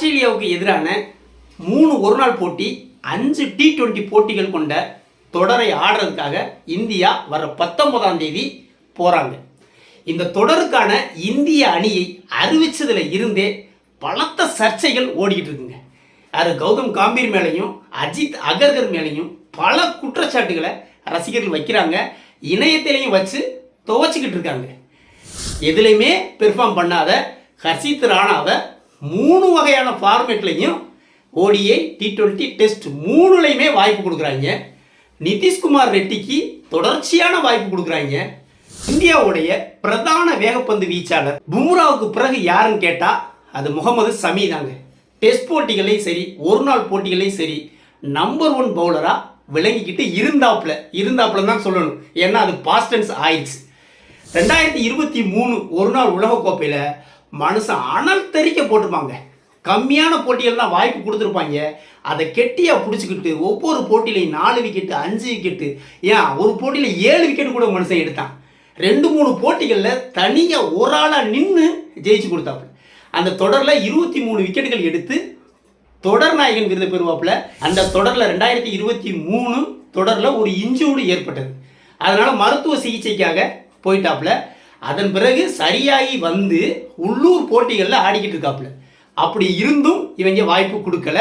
ஆஸ்திரேலியாவுக்கு எதிரான மூணு ஒருநாள் போட்டி அஞ்சு டி டுவெண்ட்டி போட்டிகள் கொண்ட தொடரை ஆடுறதுக்காக இந்தியா வர பத்தொன்பதாம் தேதி போகிறாங்க இந்த தொடருக்கான இந்திய அணியை அறிவிச்சதில் இருந்தே பலத்த சர்ச்சைகள் ஓடிக்கிட்டு இருக்குங்க. அது கௌதம் காம்பீர் மேலேயும் அஜித் அகர்கர் மேலேயும் பல குற்றச்சாட்டுகளை ரசிகர்கள் வைக்கிறாங்க. இணையத்திலையும் வச்சு துவச்சிக்கிட்டு இருக்காங்க. எதுலையுமே பெர்ஃபார்ம் பண்ணாத ஹர்ஷித் ராணாவை மூணு வகையான ஃபார்மேட்லையும் ஓடிஐ டி டுவெண்ட்டி டெஸ்ட் மூணுலையுமே வாய்ப்பு கொடுக்குறாங்க. நிதிஷ்குமார் ரெட்டிக்கு தொடர்ச்சியான வாய்ப்பு கொடுக்குறாங்க. இந்தியாவுடைய பிரதான வேகப்பந்து வீச்சாளர் பும்ராவுக்கு பிறகு யாருன்னு கேட்டால் அது முகமது சமி தாங்க. டெஸ்ட் போட்டிகளையும் சரி ஒரு நாள் போட்டிகளையும் சரி நம்பர் ஒன் பவுலராக விளங்கிக்கிட்டு இருந்தாப்புல. இருந்தாப்புல தான் சொல்லணும். ஏன்னா அது பாஸ்டன்ஸ் ஆயிடுச்சு. ரெண்டாயிரத்தி இருபத்தி மூணு ஒரு நாள் உலகக்கோப்பையில் மனுஷன் அனல் தெரிக்க போட்டிருப்பாங்க. கம்மியான போட்டிகள்லாம் வாய்ப்பு கொடுத்துருப்பாங்க. அதை கெட்டியாக பிடிச்சிக்கிட்டு ஒவ்வொரு போட்டியிலையும் நாலு விக்கெட்டு அஞ்சு விக்கெட்டு ஏன்? ஒரு போட்டியில் ஏழு விக்கெட்டு கூட மனுஷன் எடுத்தான். ரெண்டு மூணு போட்டிகளில் தனியாக ஒரு ஆளாக நின்று ஜெயிச்சு கொடுத்தாப்புல. அந்த தொடரில் இருபத்தி மூணு விக்கெட்டுகள் எடுத்து தொடர் நாயகன் விருதை பெறுவாப்புல. அந்த தொடரில் ரெண்டாயிரத்தி இருபத்தி மூணு தொடரில் ஒரு இன்ஜூரி ஏற்பட்டது. அதனால் மருத்துவ சிகிச்சைக்காக போயிட்டாப்புல. அதன் பிறகு சரியாகி வந்து உள்ளூர் போட்டிகளில் ஆடிக்கிட்டு இருக்காப்புல. அப்படி இருந்தும் இவங்க வாய்ப்பு கொடுக்கல.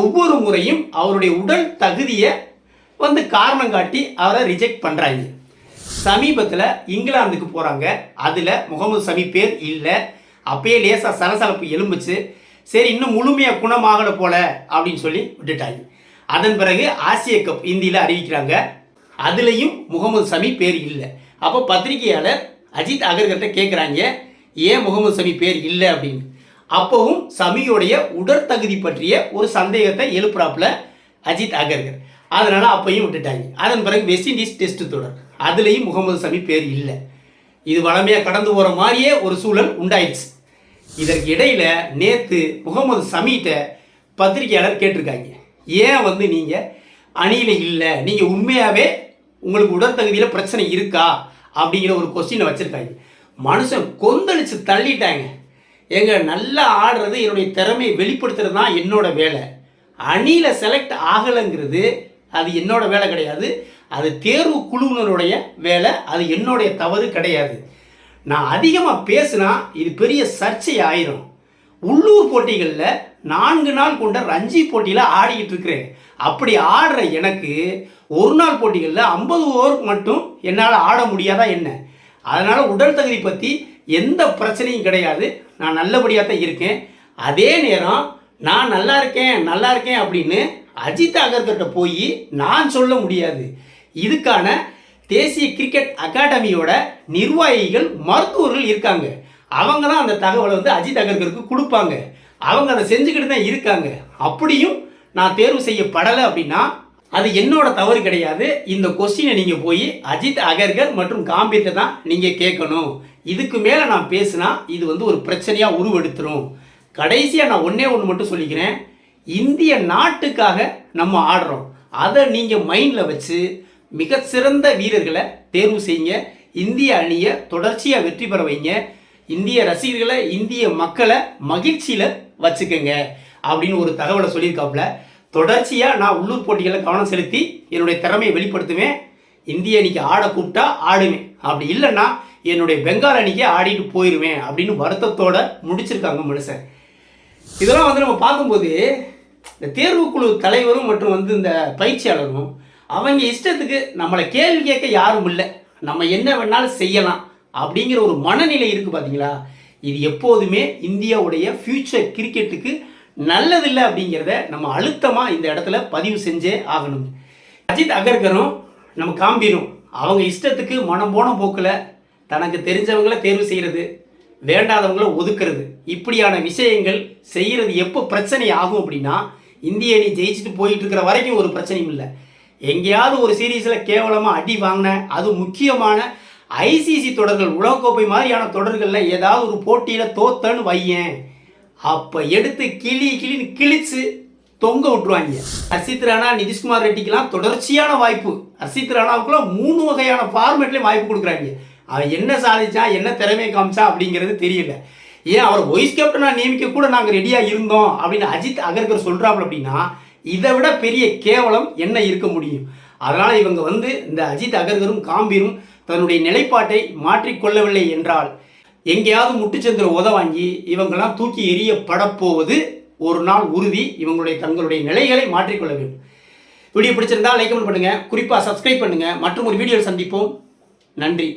ஒவ்வொரு முறையும் அவருடைய உடல் தகுதியை வந்து காரணம் காட்டி அவரை ரிஜெக்ட் பண்ணுறாங்க சமீபத்தில் இங்கிலாந்துக்கு போகிறாங்க அதில் முகமது சமி பேர் இல்லை. அப்பயே லேசாக சலசலப்பு எலும்புச்சு சரி இன்னும் முழுமையாக குணமாகலை போல அப்படின்னு சொல்லி விட்டுட்டாங்க. அதன் பிறகு ஆசிய கப் இந்தியில் அறிவிக்கிறாங்க. அதுலேயும் முகமது சமி பேர் இல்லை. அப்போ பத்திரிகையாளர் அஜித் அகர்கிட்ட கேட்குறாங்க ஏன் முகமது சமி பேர் இல்லை? அப்படின்னு. அப்போவும் சமியோடைய உடற்தகுதி பற்றிய ஒரு சந்தேகத்தை எழுப்புறாப்புல அஜித் அகர்கர். அதனால் அப்பையும் விட்டுட்டாங்க. அதன் பிறகு வெஸ்ட் இண்டீஸ் டெஸ்ட் தொடர். அதுலேயும் முகமது சமி பேர் இல்லை. இது வளமையாக கடந்து போகிற மாதிரியே ஒரு சூழல் உண்டாயிடுச்சு. இதற்கு இடையில் நேற்று முகமது சமீட்ட பத்திரிகையாளர் கேட்டிருக்காங்க. ஏன் வந்து நீங்கள் அணியில் இல்லை? நீங்கள் உண்மையாகவே உங்களுக்கு உடற்தகுதியில் பிரச்சனை இருக்கா? அப்படிங்கிற ஒரு கொஸ்டினை வச்சுருக்காங்க. மனுஷன் கொந்தளிச்சு தள்ளிட்டாங்க. எங்க நல்லா ஆடுறது என்னுடைய திறமையை வெளிப்படுத்துறது தான் என்னோட வேலை. அணியில் செலக்ட் ஆகலைங்கிறது அது என்னோட வேலை கிடையாது. அது தேர்வு குழுவினருடைய வேலை. அது என்னுடைய தவறு கிடையாது. நான் அதிகமாக பேசுனா இது பெரிய சர்ச்சை ஆயிரும் உள்ளூர் போட்டிகளில் நான்கு நாள் கொண்ட ரஞ்சி போட்டியில் ஆடிக்கிட்டு இருக்கிறேன். அப்படி ஆடுற எனக்கு ஒரு நாள் போட்டிகளில் ஐம்பது ஓவருக்கு மட்டும் என்னால் ஆட முடியாதா என்ன? அதனால் உடல் தகுதி பற்றி எந்த பிரச்சனையும் கிடையாது. நான் நல்லபடியாக தான் இருக்கேன். அதே நேரம் நான் நல்லா இருக்கேன் நல்லா இருக்கேன் அப்படின்னு அஜித் அகர்கிட்ட போய் நான் சொல்ல முடியாது. இதுக்கான தேசிய கிரிக்கெட் அகாடமியோட நிர்வாகிகள் மருத்துவர்கள் இருக்காங்க. அவங்க தான் அந்த தகவலை வந்து அஜித் அகர்கருக்கு கொடுப்பாங்க. அவங்க அதை செஞ்சுக்கிட்டு தான் இருக்காங்க. அப்படியும் நான் தேர்வு செய்யப்படலை அப்படின்னா அது என்னோட தவறு கிடையாது. இந்த கொஸ்டினை நீங்கள் போய் அஜித் அகர்கர் மற்றும் காம்பீர்ட்ட தான் நீங்கள் கேட்கணும். இதுக்கு மேலே நான் பேசினா இது வந்து ஒரு பிரச்சனையாக உருவெடுத்துரும். கடைசியாக நான் ஒன்றே ஒன்று மட்டும் சொல்லிக்கிறேன். இந்திய நாட்டுக்காக நம்ம ஆடுறோம். அதை நீங்கள் மைண்டில் வச்சு மிகச்சிறந்த வீரர்களை தேர்வு செய்யுங்க. இந்திய அணியை தொடர்ச்சியாக வெற்றி பெற வைங்க. இந்திய ரசிகர்களை இந்திய மக்களை மகிழ்ச்சியில் வச்சுக்கோங்க அப்படின்னு ஒரு தகவலை சொல்லியிருக்காப்புல. தொடர்ச்சியாக நான் உள்ளூர் போட்டிகளை கவனம் செலுத்தி என்னுடைய திறமையை வெளிப்படுத்துவேன். இந்திய அணிக்கு ஆட கூப்பிட்டா ஆடுவேன். அப்படி இல்லைன்னா என்னுடைய பெங்கால் அணிக்கே ஆடிட்டு போயிடுவேன் அப்படின்னு வருத்தத்தோட முடிச்சிருக்காங்க மனுஷன். இதெல்லாம் வந்து நம்ம பார்க்கும்போது இந்த தேர்வுக்குழு தலைவரும் மற்றும் வந்து இந்த பயிற்சியாளரும் அவங்க இஷ்டத்துக்கு நம்மளை கேள்வி கேட்க யாரும் இல்லை. நம்ம என்ன வேணாலும் செய்யலாம். அப்படிங்கிற ஒரு மனநிலை இருக்குது பார்த்தீங்களா இது எப்போதுமே இந்தியாவுடைய ஃப்யூச்சர் கிரிக்கெட்டுக்கு நல்லதில்லை அப்படிங்கிறத நம்ம அழுத்தமாக இந்த இடத்துல பதிவு செஞ்சே ஆகணும். அஜித் அகர்கரும் நம்ம காம்பீரும் அவங்க இஷ்டத்துக்கு மனம் போன போக்கில் தனக்கு தெரிஞ்சவங்கள தேர்வு செய்கிறது வேண்டாதவங்கள ஒதுக்குறது இப்படியான விஷயங்கள் செய்கிறது எப்போ பிரச்சனை ஆகும் அப்படின்னா இந்திய அணி ஜெயிச்சுட்டு போயிட்டு இருக்கிற வரைக்கும் ஒரு பிரச்சனையும் இல்லை. எங்கேயாவது ஒரு சீரீஸில் கேவலமாக அடி வாங்கின அது முக்கியமான ஐசிசி தொடர்கள் உலகக்கோப்பை மாதிரியான தொடர்களில் ஏதாவது ஒரு போட்டியில் தோத்தன்னு வையேன். அப்போ எடுத்து கிளி கிளின்னு கிழிச்சு தொங்க விட்டுருவாங்க. ஹர்ஷித் ராணா நிதிஷ்குமார் ரெட்டிக்கெல்லாம் தொடர்ச்சியான வாய்ப்பு. ஹர்ஷித் ராணாவுக்குலாம் மூணு வகையான ஃபார்மேட்லேயும் வாய்ப்பு கொடுக்குறாங்க. அவன் என்ன சாதிச்சான் என்ன திறமையை காமிச்சான் அப்படிங்கிறது தெரியல. ஏன் அவர் வைஸ் கேப்டனாக நியமிக்க கூட நாங்கள் ரெடியாக இருந்தோம் அப்படின்னு அஜித் அகர்கர் சொல்கிறாப்புல அப்படின்னா இதை விட பெரிய கேவலம் என்ன இருக்க முடியும்? அதனால் இவங்க வந்து இந்த அஜித் அகர்கரும் காம்பீரும் தன்னுடைய நிலைப்பாட்டை மாற்றிக்கொள்ளவில்லை என்றால் எங்கேயாவது முட்டுச்சந்திர உத வாங்கி இவங்கெல்லாம் தூக்கி எரியப்படப்போவது ஒரு நாள் உறுதி. இவங்களுடைய தங்களுடைய நிலைகளை மாற்றிக்கொள்ள வேண்டும். வீடியோ பிடிச்சிருந்தால் லைக் பண்ணுங்கள் குறிப்பாக சப்ஸ்கிரைப் பண்ணுங்கள் மற்றும் ஒரு வீடியோவில் சந்திப்போம். நன்றி.